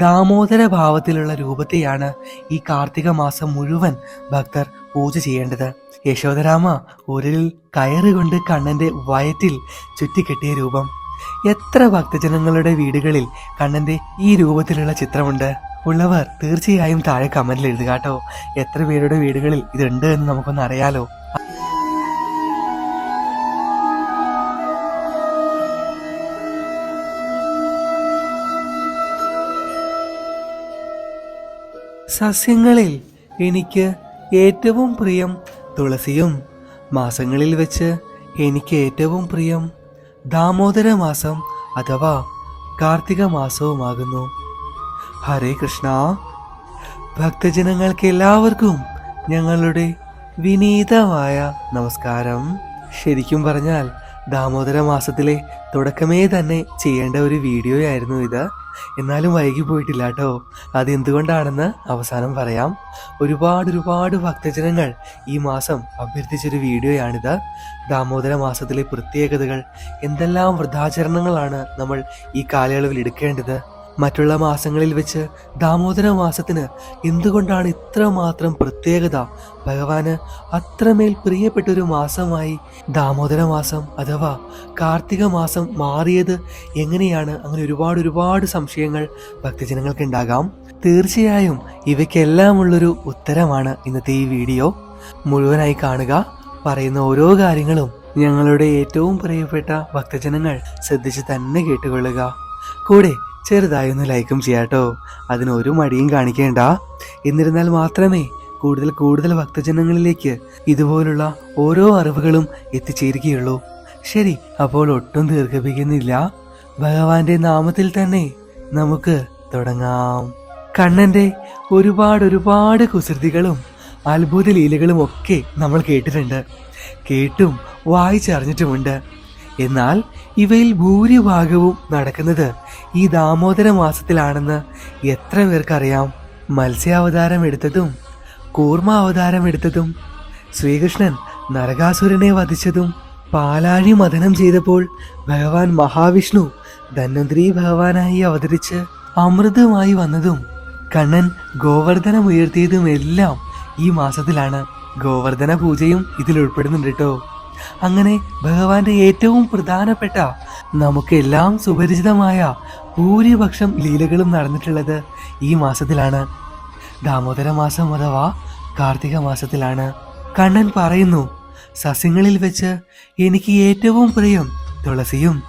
ദാമോദര ഭാവത്തിലുള്ള രൂപത്തെയാണ് ഈ കാർത്തിക മാസം മുഴുവൻ ഭക്തർ പൂജ ചെയ്യേണ്ടത്. യശോധരാമ ഉരലിൽ കയറുകൊണ്ട് കണ്ണന്റെ വയറ്റിൽ ചുറ്റിക്കെട്ടിയ രൂപം. എത്ര ഭക്തജനങ്ങളുടെ വീടുകളിൽ കണ്ണന്റെ ഈ രൂപത്തിലുള്ള ചിത്രമുണ്ട്? ഉള്ളവർ തീർച്ചയായും താഴെ കമന്റിൽ എഴുതുക കേട്ടോ. എത്ര പേരുടെ വീടുകളിൽ ഇതുണ്ട് എന്ന് നമുക്കൊന്ന് അറിയാലോ. സസ്യങ്ങളിൽ എനിക്ക് ഏറ്റവും പ്രിയം തുളസിയും. മാസങ്ങളിൽ വെച്ച് എനിക്ക് ഏറ്റവും പ്രിയം ദാമോദര മാസം അഥവാ കാർത്തിക മാസവുമാകുന്നു. ഹരേ കൃഷ്ണ. ഭക്തജനങ്ങൾക്ക് എല്ലാവർക്കും ഞങ്ങളുടെ വിനീതമായ നമസ്കാരം. ശരിക്കും പറഞ്ഞാൽ ദാമോദര മാസത്തിലെ തുടക്കമേ തന്നെ ചെയ്യേണ്ട ഒരു വീഡിയോ ആയിരുന്നു ഇത്. എന്നാലും വൈകി പോയിട്ടില്ല കേട്ടോ. അതെന്തുകൊണ്ടാണെന്ന് അവസാനം പറയാം. ഒരുപാട് ഒരുപാട് ഭക്തജനങ്ങൾ ഈ മാസം അഭ്യർത്ഥിച്ചൊരു വീഡിയോയാണിത്. ദാമോദര മാസത്തിലെ പ്രത്യേകതകൾ എന്തെല്ലാം വൃദ്ധാചരണങ്ങളാണ് നമ്മൾ ഈ കാലയളവിൽ എടുക്കേണ്ടത്? മറ്റുള്ള മാസങ്ങളിൽ വെച്ച് ദാമോദര മാസത്തിന് എന്തുകൊണ്ടാണ് ഇത്രമാത്രം പ്രത്യേകത? ഭഗവാന് അത്രമേൽ പ്രിയപ്പെട്ടൊരു മാസമായി ദാമോദര മാസം അഥവാ കാർത്തിക മാസം മാറിയത് എങ്ങനെയാണ്? അങ്ങനെ ഒരുപാട് ഒരുപാട് സംശയങ്ങൾ ഭക്തജനങ്ങൾക്ക് ഉണ്ടാകാം. തീർച്ചയായും ഇവയ്ക്കെല്ലാമുള്ളൊരു ഉത്തരമാണ് ഇന്നത്തെ ഈ വീഡിയോ. മുഴുവനായി കാണുക. പറയുന്ന ഓരോ കാര്യങ്ങളും ഞങ്ങളുടെ ഏറ്റവും പ്രിയപ്പെട്ട ഭക്തജനങ്ങൾ ശ്രദ്ധിച്ച് തന്നെ കേട്ടുകൊള്ളുക. കൂടെ ചെറുതായി ഒന്ന് ലൈക്കും ചെയ്യാട്ടോ അതിന് ഒരു മടിയും കാണിക്കേണ്ട. എന്നിരുന്നാൽ മാത്രമേ കൂടുതൽ കൂടുതൽ ഭക്തജനങ്ങളിലേക്ക് ഇതുപോലുള്ള ഓരോ അറിവുകളും എത്തിച്ചേരുകയുള്ളൂ. ശരി അപ്പോൾ ഒട്ടും ദീർഘിപ്പിക്കുന്നില്ല. ഭഗവാന്റെ നാമത്തിൽ തന്നെ നമുക്ക് തുടങ്ങാം. കണ്ണന്റെ ഒരുപാട് ഒരുപാട് കുസൃതികളും അത്ഭുത ലീലകളും ഒക്കെ നമ്മൾ കേട്ടിട്ടുണ്ട്. കേട്ടും വായിച്ചറിഞ്ഞിട്ടുമുണ്ട്. എന്നാൽ ഇവയിൽ ഭൂരിഭാഗവും നടക്കുന്നത് ഈ ദാമോദര മാസത്തിലാണെന്ന് എത്ര പേർക്കറിയാം. മത്സ്യാവതാരം എടുത്തതും കൂർമ്മ അവതാരം എടുത്തതും ശ്രീകൃഷ്ണൻ നരകാസുരനെ വധിച്ചതും പാലാഴി മതനം ചെയ്തപ്പോൾ ഭഗവാൻ മഹാവിഷ്ണു ധന്വന്തരി ഭഗവാനായി അവതരിച്ച് അമൃതമായി വന്നതും കണ്ണൻ ഗോവർദ്ധനം ഉയർത്തിയതും എല്ലാം ഈ മാസത്തിലാണ് ഗോവർദ്ധന പൂജയും ഇതിൽ ഉൾപ്പെടുന്നുണ്ട് കേട്ടോ. അങ്ങനെ ഭഗവാന്റെ ഏറ്റവും പ്രധാനപ്പെട്ട നമുക്കെല്ലാം സുപരിചിതമായ ഭൂരിപക്ഷം ലീലകളും നടന്നിട്ടുള്ളത് ഈ മാസത്തിലാണ്. ദാമോദര മാസം അഥവാ കാർത്തിക മാസത്തിലാണ്. കണ്ണൻ പറയുന്നു സസ്യങ്ങളിൽ വെച്ച് എനിക്ക് ഏറ്റവും പ്രിയം തുളസിയും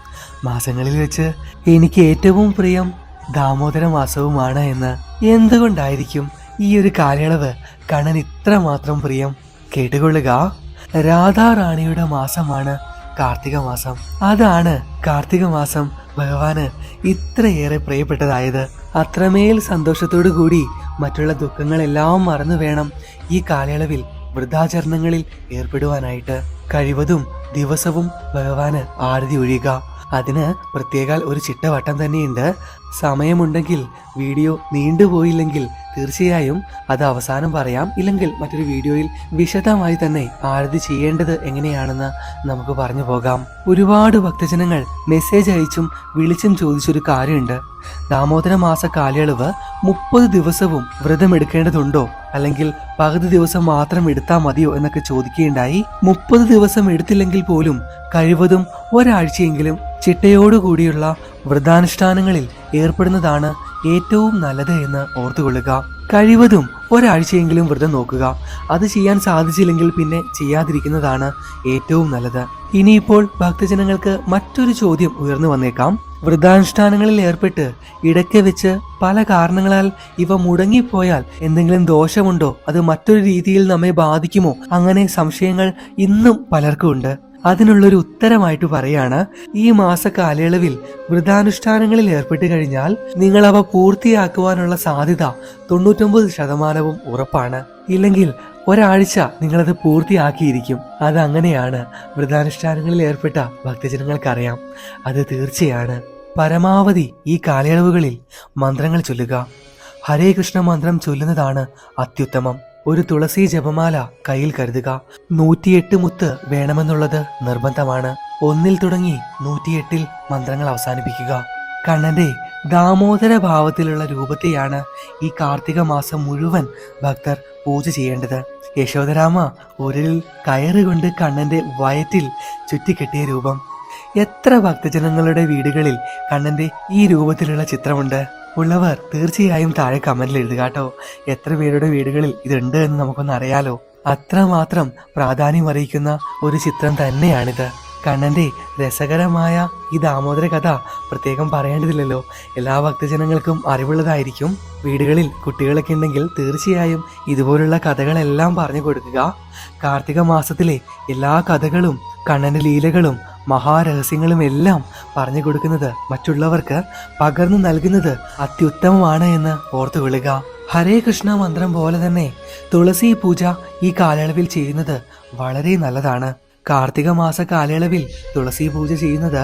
മാസങ്ങളിൽ വെച്ച് എനിക്ക് ഏറ്റവും പ്രിയം ദാമോദര മാസവുമാണ് എന്ന്. എന്തുകൊണ്ടായിരിക്കും ഈ ഒരു കാലയളവ് കണ്ണൻ ഇത്ര മാത്രം പ്രിയം? കേട്ടുകൊള്ളുക രാധാറാണിയുടെ മാസമാണ് കാർത്തിക മാസം. അതാണ് കാർത്തിക മാസം ഭഗവാന് ഇത്രയേറെ പ്രിയപ്പെട്ടതായത്. അത്രമേൽ സന്തോഷത്തോടു കൂടി മറ്റുള്ള ദുഃഖങ്ങളെല്ലാം മറന്നു വേണം ഈ കാലയളവിൽ വൃദ്ധാചരണങ്ങളിൽ ഏർപ്പെടുവാനായിട്ട്. കഴിവതും ദിവസവും ഭഗവാന് ആരതി ഒഴിയുക. അതിന് പ്രത്യേകാൽ ഒരു ചിട്ടവട്ടം തന്നെയുണ്ട്. സമയമുണ്ടെങ്കിൽ വീഡിയോ നീണ്ടുപോയില്ലെങ്കിൽ തീർച്ചയായും അത് അവസാനം പറയാം. ഇല്ലെങ്കിൽ മറ്റൊരു വീഡിയോയിൽ വിശദമായി തന്നെ ആരതി ചെയ്യേണ്ടത് എങ്ങനെയാണെന്ന് നമുക്ക് പറഞ്ഞു പോകാം. ഒരുപാട് ഭക്തജനങ്ങൾ മെസ്സേജ് അയച്ചും വിളിച്ചും ചോദിച്ചൊരു കാര്യമുണ്ട്. ദാമോദര മാസ കാലയളവ് മുപ്പത് ദിവസവും വ്രതമെടുക്കേണ്ടതുണ്ടോ അല്ലെങ്കിൽ പകുതി ദിവസം മാത്രം എടുത്താൽ മതിയോ എന്നൊക്കെ ചോദിക്കുകയുണ്ടായി. മുപ്പത് ദിവസം എടുത്തില്ലെങ്കിൽ പോലും കഴിവതും ഒരാഴ്ചയെങ്കിലും ചിട്ടയോടുകൂടിയുള്ള വ്രതാനുഷ്ഠാനങ്ങളിൽ ഏർപ്പെടുന്നതാണ് ഏറ്റവും നല്ലത് എന്ന് ഓർത്തുകൊള്ളുക. കഴിവതും ഒരാഴ്ചയെങ്കിലും വ്രതം നോക്കുക. അത് ചെയ്യാൻ സാധിച്ചില്ലെങ്കിൽ പിന്നെ ചെയ്യാതിരിക്കുന്നതാണ് ഏറ്റവും നല്ലത്. ഇനിയിപ്പോൾ ഭക്തജനങ്ങൾക്ക് മറ്റൊരു ചോദ്യം ഉയർന്നു വന്നേക്കാം. വ്രതാനുഷ്ഠാനങ്ങളിൽ ഏർപ്പെട്ട് ഇടയ്ക്ക് വെച്ച് പല കാരണങ്ങളാൽ ഇവ മുടങ്ങിപ്പോയാൽ എന്തെങ്കിലും ദോഷമുണ്ടോ? അത് മറ്റൊരു രീതിയിൽ നമ്മെ ബാധിക്കുമോ? അങ്ങനെ സംശയങ്ങൾ ഇന്നും പലർക്കും ഉണ്ട്. അതിനുള്ളൊരു ഉത്തരമായിട്ട് പറയാണ് ഈ മാസ കാലയളവിൽ വ്രതാനുഷ്ഠാനങ്ങളിൽ ഏർപ്പെട്ട് കഴിഞ്ഞാൽ നിങ്ങൾ അവ പൂർത്തിയാക്കുവാനുള്ള സാധ്യത തൊണ്ണൂറ്റൊമ്പത് ശതമാനവും ഉറപ്പാണ്. ഇല്ലെങ്കിൽ ഒരാഴ്ച നിങ്ങളത് പൂർത്തിയാക്കിയിരിക്കും. അത് അങ്ങനെയാണ് വ്രതാനുഷ്ഠാനങ്ങളിൽ ഏർപ്പെട്ട ഭക്തജനങ്ങൾക്കറിയാം. അത് തീർച്ചയാണ്. പരമാവധി ഈ കാലയളവുകളിൽ മന്ത്രങ്ങൾ ചൊല്ലുക. ഹരേ കൃഷ്ണ മന്ത്രം ചൊല്ലുന്നതാണ് അത്യുത്തമം. ഒരു തുളസി ജപമാല കയ്യിൽ കരുതുക. നൂറ്റിയെട്ട് മുത്ത് വേണമെന്നുള്ളത് നിർബന്ധമാണ്. ഒന്നിൽ തുടങ്ങി നൂറ്റിയെട്ടിൽ മന്ത്രങ്ങൾ അവസാനിപ്പിക്കുക. കണ്ണന്റെ ദാമോദര ഭാവത്തിലുള്ള രൂപത്തെയാണ് ഈ കാർത്തിക മാസം മുഴുവൻ ഭക്തർ പൂജ ചെയ്യേണ്ടത്. യശോധരാമ ഉരുളിൽ കയറുകൊണ്ട് കണ്ണന്റെ വയറ്റിൽ ചുറ്റിക്കെട്ടിയ രൂപം. എത്ര ഭക്തജനങ്ങളുടെ വീടുകളിൽ കണ്ണന്റെ ഈ രൂപത്തിലുള്ള ചിത്രമുണ്ട്? ഉള്ളവർ തീർച്ചയായും താഴെ കമന്റിൽ എഴുതുക കേട്ടോ. എത്ര പേരുടെ വീടുകളിൽ ഇതുണ്ട് എന്ന് നമുക്കൊന്ന് അറിയാലോ. അത്രമാത്രം പ്രാധാന്യം അറിയിക്കുന്ന ഒരു ചിത്രം തന്നെയാണിത്. കണ്ണന്റെ രസകരമായ ഈ ദാമോദര കഥ പ്രത്യേകം പറയേണ്ടതില്ലല്ലോ. എല്ലാ ഭക്തജനങ്ങൾക്കും അറിവുള്ളതായിരിക്കും. വീടുകളിൽ കുട്ടികളൊക്കെ ഉണ്ടെങ്കിൽ തീർച്ചയായും ഇതുപോലുള്ള കഥകളെല്ലാം പറഞ്ഞു കൊടുക്കുക. കാർത്തിക മാസത്തിലെ എല്ലാ കഥകളും കണ്ണന്റെ ലീലകളും മഹാരഹസ്യങ്ങളും എല്ലാം പറഞ്ഞു കൊടുക്കുന്നത് മറ്റുള്ളവർക്ക് പകർന്നു നൽകുന്നത് അത്യുത്തമമാണ് എന്ന് ഓർത്തു കൊള്ളുക ഹരേ കൃഷ്ണ മന്ത്രം പോലെ തന്നെ തുളസി പൂജ ഈ കാലയളവിൽ ചെയ്യുന്നത് വളരെ നല്ലതാണ്. കാർത്തിക മാസ കാലയളവിൽ തുളസി പൂജ ചെയ്യുന്നത്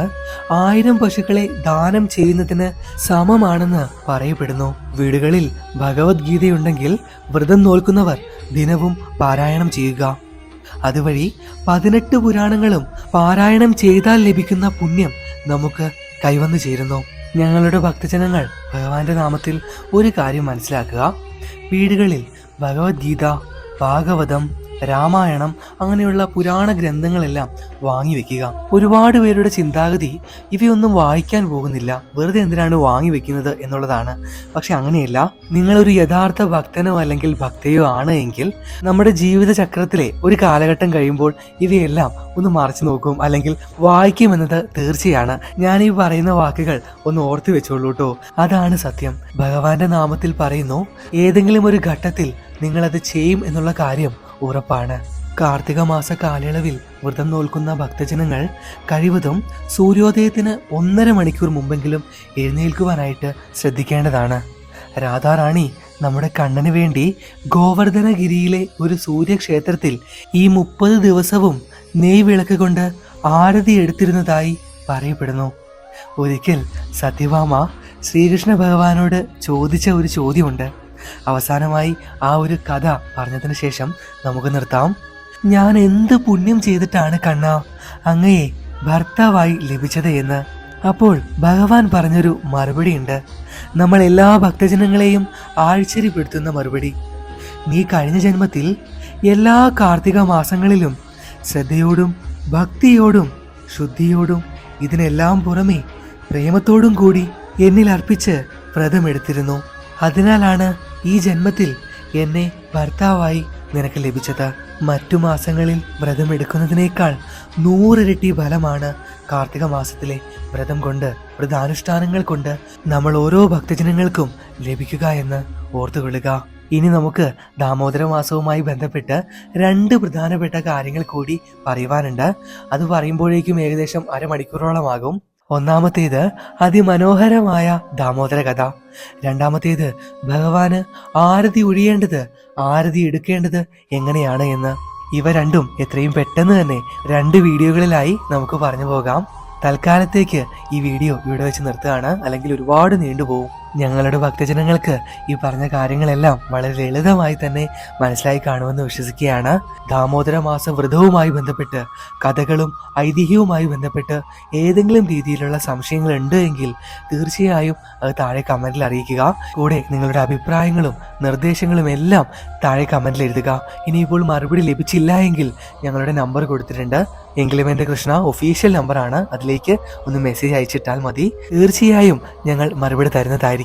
ആയിരം പശുക്കളെ ദാനം ചെയ്യുന്നതിന് സമമാണെന്ന് പറയപ്പെടുന്നു. വീടുകളിൽ ഭഗവത്ഗീതയുണ്ടെങ്കിൽ വ്രതം നോൽക്കുന്നവർ ദിനവും പാരായണം ചെയ്യുക. അതുവഴി പതിനെട്ട് പുരാണങ്ങളും പാരായണം ചെയ്താൽ ലഭിക്കുന്ന പുണ്യം നമുക്ക് കൈവന്നു ചേരുന്നു. ഞങ്ങളുടെ ഭക്തജനങ്ങൾ ഭഗവാന്റെ നാമത്തിൽ ഒരു കാര്യം മനസ്സിലാക്കുക. വീടുകളിൽ ഭഗവത്ഗീത ഭാഗവതം രാമായണം അങ്ങനെയുള്ള പുരാണ ഗ്രന്ഥങ്ങളെല്ലാം വാങ്ങി വെക്കുക. ഒരുപാട് പേരുടെ ചിന്താഗതി ഇവയൊന്നും വായിക്കാൻ പോകുന്നില്ല. വെറുതെ എന്തിനാണ് വാങ്ങി വെക്കുന്നത് എന്നുള്ളതാണ്. പക്ഷെ അങ്ങനെയല്ല. നിങ്ങളൊരു യഥാർത്ഥ ഭക്തനോ അല്ലെങ്കിൽ ഭക്തയോ ആണ് എങ്കിൽ നമ്മുടെ ജീവിത ചക്രത്തിലെ ഒരു കാലഘട്ടം കഴിയുമ്പോൾ ഇവയെല്ലാം ഒന്ന് മറച്ചു നോക്കും അല്ലെങ്കിൽ വായിക്കുമെന്നത് തീർച്ചയാണ്. ഞാൻ ഈ പറയുന്ന വാക്കുകൾ ഒന്ന് ഓർത്തു വെച്ചോളൂ കേട്ടോ അതാണ് സത്യം. ഭഗവാന്റെ നാമത്തിൽ പറയുന്നു ഏതെങ്കിലും ഒരു ഘട്ടത്തിൽ നിങ്ങളത് ചെയ്യും എന്നുള്ള കാര്യം ഉറപ്പാണ്. കാർത്തിക മാസ കാലയളവിൽ വ്രതം നോൽക്കുന്ന ഭക്തജനങ്ങൾ കഴിവതും സൂര്യോദയത്തിന് ഒന്നര മണിക്കൂർ മുമ്പെങ്കിലും എഴുന്നേൽക്കുവാനായിട്ട് ശ്രദ്ധിക്കേണ്ടതാണ്. രാധാറാണി നമ്മുടെ കണ്ണന് വേണ്ടി ഗോവർദ്ധനഗിരിയിലെ ഒരു സൂര്യക്ഷേത്രത്തിൽ ഈ മുപ്പത് ദിവസവും നെയ് വിളക്ക് കൊണ്ട് ആരതി എടുത്തിരുന്നതായി പറയപ്പെടുന്നു. ഒരിക്കൽ സത്യഭാമ ശ്രീകൃഷ്ണ ഭഗവാനോട് ചോദിച്ച ഒരു ചോദ്യമുണ്ട്. അവസാനമായി ആ ഒരു കഥ പറഞ്ഞതിന് ശേഷം നമുക്ക് നിർത്താം. ഞാൻ എന്ത് പുണ്യം ചെയ്തിട്ടാണ് കണ്ണ? അങ്ങയെ ഭർത്താവായി ലഭിച്ചത് എന്ന്. അപ്പോൾ ഭഗവാൻ പറഞ്ഞൊരു മറുപടി ഉണ്ട്. നമ്മൾ എല്ലാ ഭക്തജനങ്ങളെയും ആശ്ചര്യപ്പെടുത്തുന്ന മറുപടി. നീ കഴിഞ്ഞ ജന്മത്തിൽ എല്ലാ കാർത്തിക മാസങ്ങളിലും ശ്രദ്ധയോടും ഭക്തിയോടും ശുദ്ധിയോടും ഇതിനെല്ലാം പുറമെ പ്രേമത്തോടും കൂടി എന്നിൽ അർപ്പിച്ച് വ്രതമെടുത്തിരുന്നു. അതിനാലാണ് ഈ ജന്മത്തിൽ എന്നെ ഭർത്താവായി നിനക്ക് ലഭിച്ചത് മറ്റു മാസങ്ങളിൽ വ്രതമെടുക്കുന്നതിനേക്കാൾ നൂറിരട്ടി ഫലമാണ് കാർത്തിക മാസത്തിലെ വ്രതം കൊണ്ട് വ്രതാനുഷ്ഠാനങ്ങൾ കൊണ്ട് നമ്മൾ ഓരോ ഭക്തജനങ്ങൾക്കും ലഭിക്കുക എന്ന് ഓർത്തുകൊള്ളുക. ഇനി നമുക്ക് ദാമോദര മാസവുമായി ബന്ധപ്പെട്ട് രണ്ട് പ്രധാനപ്പെട്ട കാര്യങ്ങൾ കൂടി പറയുവാനുണ്ട്. അത് പറയുമ്പോഴേക്കും ഏകദേശം അരമണിക്കൂറോളമാകും. ഒന്നാമത്തേത് അതിമനോഹരമായ ദാമോദര കഥ. രണ്ടാമത്തേത് ഭഗവാന് ആരതി ഒഴിയേണ്ടത് ആരതി എടുക്കേണ്ടത് എങ്ങനെയാണ് എന്ന്. ഇവ രണ്ടും എത്രയും പെട്ടെന്ന് തന്നെ രണ്ട് വീഡിയോകളിലായി നമുക്ക് പറഞ്ഞു പോകാം. തൽക്കാലത്തേക്ക് ഈ വീഡിയോ ഇവിടെ വെച്ച് നിർത്തുകയാണ്. അല്ലെങ്കിൽ ഒരുപാട് നീണ്ടുപോകും ഞങ്ങളുടെ ഭക്തജനങ്ങൾക്ക് ഈ പറഞ്ഞ കാര്യങ്ങളെല്ലാം വളരെ ലളിതമായി തന്നെ മനസ്സിലായി കാണുമെന്ന് വിശ്വസിക്കുകയാണ്. ദാമോദര മാസ വ്രതവുമായി ബന്ധപ്പെട്ട് കഥകളും ഐതിഹ്യവുമായി ബന്ധപ്പെട്ട് ഏതെങ്കിലും രീതിയിലുള്ള സംശയങ്ങൾ ഉണ്ട് എങ്കിൽ തീർച്ചയായും അത് താഴെ കമന്റിൽ അറിയിക്കുക. കൂടെ നിങ്ങളുടെ അഭിപ്രായങ്ങളും നിർദ്ദേശങ്ങളും എല്ലാം താഴെ കമന്റിൽ എഴുതുക. ഇനിയിപ്പോൾ മറുപടി ലഭിച്ചില്ല എങ്കിൽ ഞങ്ങളുടെ നമ്പർ കൊടുത്തിട്ടുണ്ട്. എങ്കിലും എന്റെ കൃഷ്ണ ഒഫീഷ്യൽ നമ്പറാണ് അതിലേക്ക് ഒന്ന് മെസ്സേജ് അയച്ചിട്ടാൽ മതി. തീർച്ചയായും ഞങ്ങൾ മറുപടി തരുന്നതായിരിക്കും.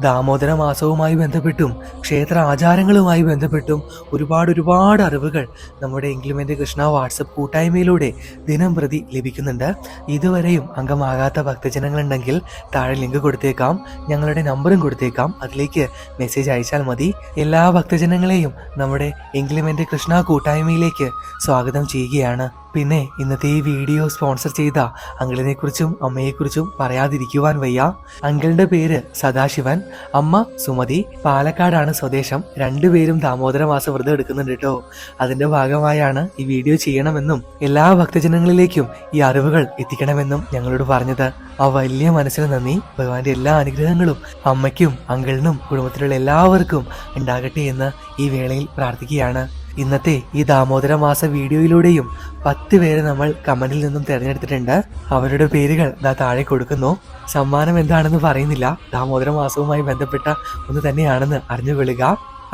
ദാമോദര മാസവുമായി ബന്ധപ്പെട്ടും ക്ഷേത്ര ആചാരങ്ങളുമായി ബന്ധപ്പെട്ടും ഒരുപാട് ഒരുപാട് അറിവുകൾ നമ്മുടെ എങ്കിലുമെന്റെ കൃഷ്ണ വാട്സപ്പ് കൂട്ടായ്മയിലൂടെ ദിനം പ്രതി ലഭിക്കുന്നുണ്ട്. ഇതുവരെയും അംഗമാകാത്ത ഭക്തജനങ്ങളുണ്ടെങ്കിൽ താഴെ ലിങ്ക് കൊടുത്തേക്കാം ഞങ്ങളുടെ നമ്പറും കൊടുത്തേക്കാം. അതിലേക്ക് മെസ്സേജ് അയച്ചാൽ മതി. എല്ലാ ഭക്തജനങ്ങളെയും നമ്മുടെ എങ്കിലുമെന്റെ കൃഷ്ണ കൂട്ടായ്മയിലേക്ക് സ്വാഗതം ചെയ്യുകയാണ്. പിന്നെ ഇന്നത്തെ ഈ വീഡിയോ സ്പോൺസർ ചെയ്ത അങ്കിളിനെ കുറിച്ചും അമ്മയെക്കുറിച്ചും പറയാതിരിക്കുവാൻ വയ്യ. അങ്കിളിന്റെ പേര് സദാശിവൻ അമ്മ സുമതി പാലക്കാടാണ് സ്വദേശം. രണ്ടുപേരും ദാമോദര മാസം വ്രതം എടുക്കുന്നുണ്ട് കേട്ടോ. അതിന്റെ ഭാഗമായാണ് ഈ വീഡിയോ ചെയ്യണമെന്നും എല്ലാ ഭക്തജനങ്ങളിലേക്കും ഈ അറിവുകൾ എത്തിക്കണമെന്നും ഞങ്ങളോട് പറഞ്ഞത്. ആ വലിയ മനസ്സിന് നന്ദി. ഭഗവാന്റെ എല്ലാ അനുഗ്രഹങ്ങളും അമ്മയ്ക്കും അങ്കിളിനും കുടുംബത്തിലുള്ള എല്ലാവർക്കും ഉണ്ടാകട്ടെ എന്ന് ഈ വേളയിൽ പ്രാർത്ഥിക്കുകയാണ്. ഇന്നത്തെ ഈ ദാമോദര മാസ വീഡിയോയിലൂടെയും പത്ത് പേരെ നമ്മൾ കമന്റിൽ നിന്നും തിരഞ്ഞെടുത്തിട്ടുണ്ട്. അവരുടെ പേരുകൾ ദാ താഴെ കൊടുക്കുന്നു. സമ്മാനം എന്താണെന്ന് പറയുന്നില്ല. ദാമോദര മാസവുമായി ബന്ധപ്പെട്ട ഒന്ന് തന്നെയാണെന്ന് അറിഞ്ഞു കൊള്ളുക.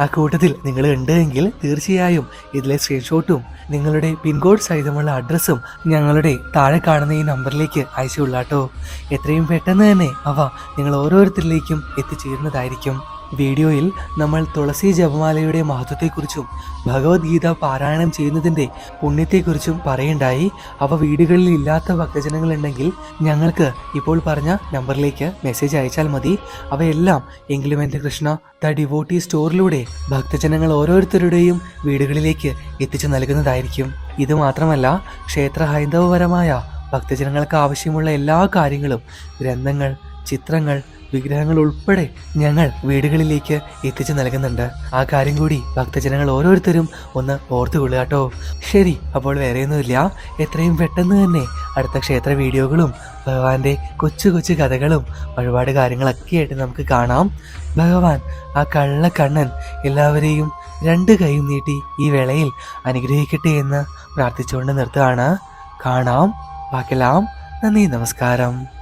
ആ കൂട്ടത്തിൽ നിങ്ങൾ ഉണ്ടെങ്കിൽ തീർച്ചയായും ഇതിലെ സ്ക്രീൻഷോട്ടും നിങ്ങളുടെ പിൻകോഡ് സഹിതമുള്ള അഡ്രസ്സും ഞങ്ങളുടെ താഴെ കാണുന്ന ഈ നമ്പറിലേക്ക് അയച്ചുകൊള്ളാട്ടോ. എത്രയും പെട്ടെന്ന് തന്നെ അവ നിങ്ങൾ ഓരോരുത്തരിലേക്കും എത്തിച്ചേരുന്നതായിരിക്കും. വീഡിയോയിൽ നമ്മൾ തുളസി ജപമാലയുടെ മഹത്വത്തെക്കുറിച്ചും ഭഗവത്ഗീത പാരായണം ചെയ്യുന്നതിന്റെ പുണ്യത്തെക്കുറിച്ചും പറയുണ്ടായി. അവ വീടുകളിൽ ഇല്ലാത്ത ഭക്തജനങ്ങളുണ്ടെങ്കിൽ ഞങ്ങൾക്ക് ഇപ്പോൾ പറഞ്ഞ നമ്പറിലേക്ക് മെസ്സേജ് അയച്ചാൽ മതി. അവയെല്ലാം എങ്കിലും എന്റെ കൃഷ്ണ ദ ഡിവോട്ടി സ്റ്റോറിലൂടെ ഭക്തജനങ്ങൾ ഓരോരുത്തരുടെയും വീടുകളിലേക്ക് എത്തിച്ചു നൽകുന്നതായിരിക്കും. ഇത് മാത്രമല്ല ക്ഷേത്ര ഹൈന്ദവപരമായ ഭക്തജനങ്ങൾക്ക് ആവശ്യമുള്ള എല്ലാ കാര്യങ്ങളും ഗ്രന്ഥങ്ങൾ ചിത്രങ്ങൾ വിഗ്രഹങ്ങൾ ഉൾപ്പെടെ ഞങ്ങൾ വീടുകളിലേക്ക് എത്തിച്ചു നൽകുന്നുണ്ട്. ആ കാര്യം കൂടി ഭക്തജനങ്ങൾ ഓരോരുത്തരും ഒന്ന് ഓർത്തുകൊള്ളുക കേട്ടോ. ശരി അപ്പോൾ വേറെയൊന്നുമില്ല. എത്രയും പെട്ടെന്ന് തന്നെ അടുത്ത ക്ഷേത്ര വീഡിയോകളും ഭഗവാന്റെ കൊച്ചു കൊച്ചു കഥകളും ഒരുപാട് കാര്യങ്ങളൊക്കെ ആയിട്ട് നമുക്ക് കാണാം. ഭഗവാൻ ആ കള്ളക്കണ്ണൻ എല്ലാവരെയും രണ്ട് കൈയും നീട്ടി ഈ വേളയിൽ അനുഗ്രഹിക്കട്ടെ എന്ന് പ്രാർത്ഥിച്ചുകൊണ്ട് നിർത്തുകയാണ്. കാണാം. വാക്കലാം നന്ദി നമസ്കാരം.